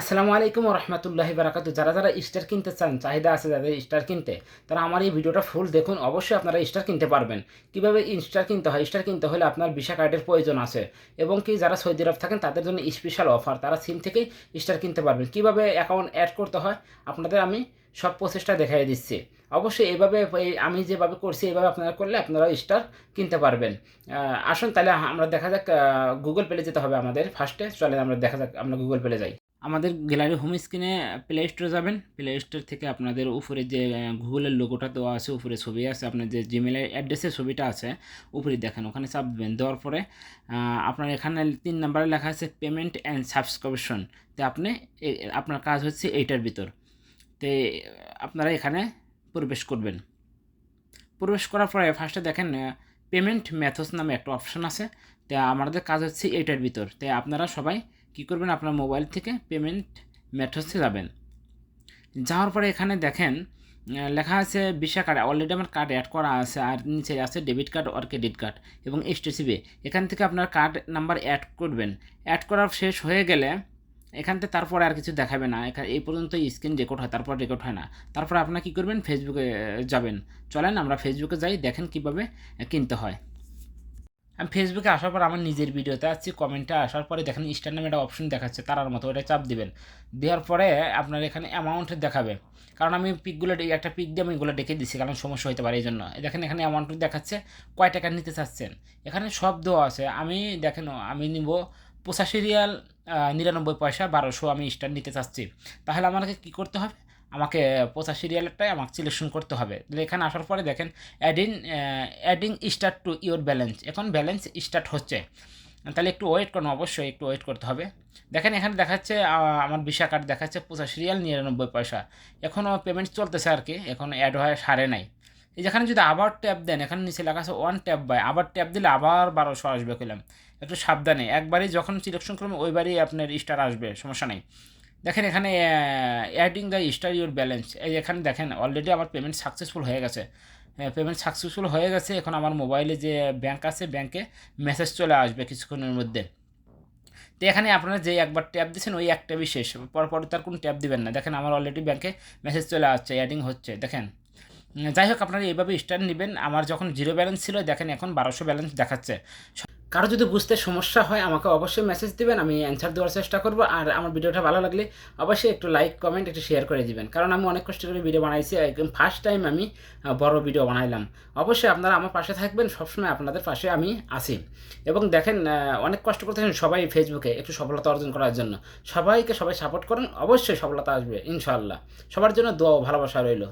আসসালামু আলাইকুম রহমতুল্লাহি বারাকাতু যারা যারা স্টার কিনতে চান, চাহিদা আছে যাদের স্টার কিনতে, তারা আমার এই ভিডিওটা ফুল দেখুন। অবশ্যই আপনারা স্টার কিনতে পারবেন। কীভাবে স্টার কিনতে হয়? স্টার কিনতে হলে আপনার ভিসা কার্ডের প্রয়োজন আছে। এবং কি যারা সৌদি আরব থাকেন, তাদের জন্য স্পেশাল অফার তারা সিম থেকেই স্টার কিনতে পারবেন। কীভাবে অ্যাকাউন্ট অ্যাড করতে হয়? আপনাদের আমি সব প্রসেসটা দেখাই দিচ্ছি। অবশ্যই এভাবে আমি যেভাবে করছি, এভাবে আপনারা করলে আপনারা স্টার কিনতে পারবেন। আসুন তাহলে আমরা দেখা যাক গুগল পেলে যেতে হবে আমাদের ফার্স্টে চলেন আমরা দেখা যাক, আমরা গুগল পেলে যাই। আমাদের গ্যালারি হোম স্ক্রিনে প্লে স্টোরে যাবেন। প্লে স্টোর থেকে আপনাদের উপরে যে গুগলের লোগোটা দেওয়া আছে, উপরে ছবি আছে, আপনার যে জিমেলের অ্যাড্রেসের ছবিটা আছে উপরে দেখেন, ওখানে চাপ দেবেন। দেওয়ার পরে আপনার এখানে তিন নাম্বারে লেখা আছে পেমেন্ট অ্যান্ড সাবস্ক্রিপশন তো আপনি আপনার কাজ হচ্ছে এইটার ভিতর। তো আপনারা এখানে প্রবেশ করবেন। প্রবেশ করার পরে ফার্স্টে দেখেন পেমেন্ট মেথডস নামে একটা অপশন আছে। তো আমাদের কাজ হচ্ছে এইটার ভিতর। তাই আপনারা সবাই কী করবেন? আপনার মোবাইল থেকে পেমেন্ট মেথডসে যাবেন। যাওয়ার পরে এখানে দেখেন লেখা আছে ভিসা কার্ড অলরেডি আমার কার্ড অ্যাড করা আছে, আর নিচে আছে ডেবিট কার্ড আর ক্রেডিট কার্ড এবং এইচটিসিবি এখান থেকে আপনার কার্ড নাম্বার অ্যাড করবেন। অ্যাড করা শেষ হয়ে গেলে এখান থেকে তারপরে আর কিছু দেখাবে না। এই পর্যন্ত স্ক্রিন রেকর্ড হয়, তারপর রেকর্ড হয় না। তারপর আপনার কী করবেন? ফেসবুকে যাবেন। চলেন, আমরা ফেসবুকে যাই, দেখেন কীভাবে কিনতে হয়। আমি ফেসবুকে আসার পর আমার নিজের ভিডিওতে আসছি কমেন্টে আসার পরে দেখেন স্টার নামে একটা অপশন দেখাচ্ছে, তারার মতো ওটা চাপ দিবেন। দেওয়ার পরে আপনার এখানে অ্যামাউন্ট দেখাবে। কারণ আমি পিকগুলো একটা পিক দিয়ে আমি এগুলো ডেকে দিচ্ছি কারণ সমস্যা হতে পারে এই জন্য। দেখেন, এখানে অ্যামাউন্ট দেখাচ্ছে, কয় টাকা নিতে চাচ্ছেন? এখানে সব দেওয়া আছে। আমি দেখেন, আমি নিব পঁচাশি রিয়াল নিরানব্বই পয়সা বারোশো আমি স্টার নিতে চাচ্ছি। তাহলে আমাকে কী করতে হবে? আমাকে পঁচাশি রিয়ালটাই আমাকে সিলেকশন করতে হবে। এখানে আসার পরে দেখেন adding adding start to your balance এখন ব্যালেন্স স্টার্ট হচ্ছে। তাহলে একটু ওয়েট করুন, অবশ্যই একটু ওয়েট করতে হবে। দেখেন এখানে দেখাচ্ছে আমার ভিসা কার্ড দেখাচ্ছে পঁচাশি রিয়াল নিরানব্বই পয়সা। এখনও পেমেন্ট চলতেছে আর কি, এখন অ্যাড হয়ে সারে নাই। যেখানে যদি আবার ট্যাপ দেন, এখানে নিচে লেখা আছে ওয়ান ট্যাপ বাই আবার ট্যাপ দিলে আবার বারোশো আসবে কইলাম। একটু সাবধানে। একবারই যখন সিলেকশন করবেন, ওইবারই আপনার স্টার আসবে, সমস্যা নেই। দেখেন এখানে adding the star your balance এই এখানে দেখেন অলরেডি আমার পেমেন্ট সাকসেসফুল হয়ে গেছে। পেমেন্ট সাকসেসফুল হয়ে গেছে, এখন আমার মোবাইলে যে ব্যাংক আছে ব্যাংকে মেসেজ চলে আসবে কিছুক্ষণের মধ্যে। তো এখানে আপনারা যে একবার ট্যাপ দিচ্ছেন ওই এক ট্যাবই শেষ। পর পরে তার কোনো ট্যাপ দিবেন না। দেখেন আমার অলরেডি ব্যাংকে মেসেজ চলে আসছে অ্যাডিং হচ্ছে। দেখেন যাই হোক, আপনারা এইভাবে স্টার নেবেন। আমার যখন জিরো ব্যালেন্স ছিল, দেখেন এখন বারোশো ব্যালেন্স দেখাচ্ছে। কারও যদি বুঝতে সমস্যা হয়, আমাকে অবশ্যই মেসেজ দিবেন, আমি অ্যান্সার দেওয়ার চেষ্টা করব। আর আমার ভিডিওটা ভালো লাগলে অবশ্যই একটু লাইক কমেন্ট একটু শেয়ার করে দিবেন। কারণ আমি অনেক কষ্ট করে ভিডিও বানাইছি একদম ফার্স্ট টাইম আমি বড় ভিডিও বানাইলাম। অবশ্যই আপনারা আমার পাশে থাকবেন, সবসময় আপনাদের পাশে আমি আছি। এবং দেখেন অনেক কষ্ট করতেছেন সবাই ফেসবুকে একটু সফলতা অর্জন করার জন্য। সবাইকে সবাই সাপোর্ট করেন, অবশ্যই সফলতা আসবে, ইনশাআল্লাহ। সবার জন্য দোয়া ভালোবাসা রইল।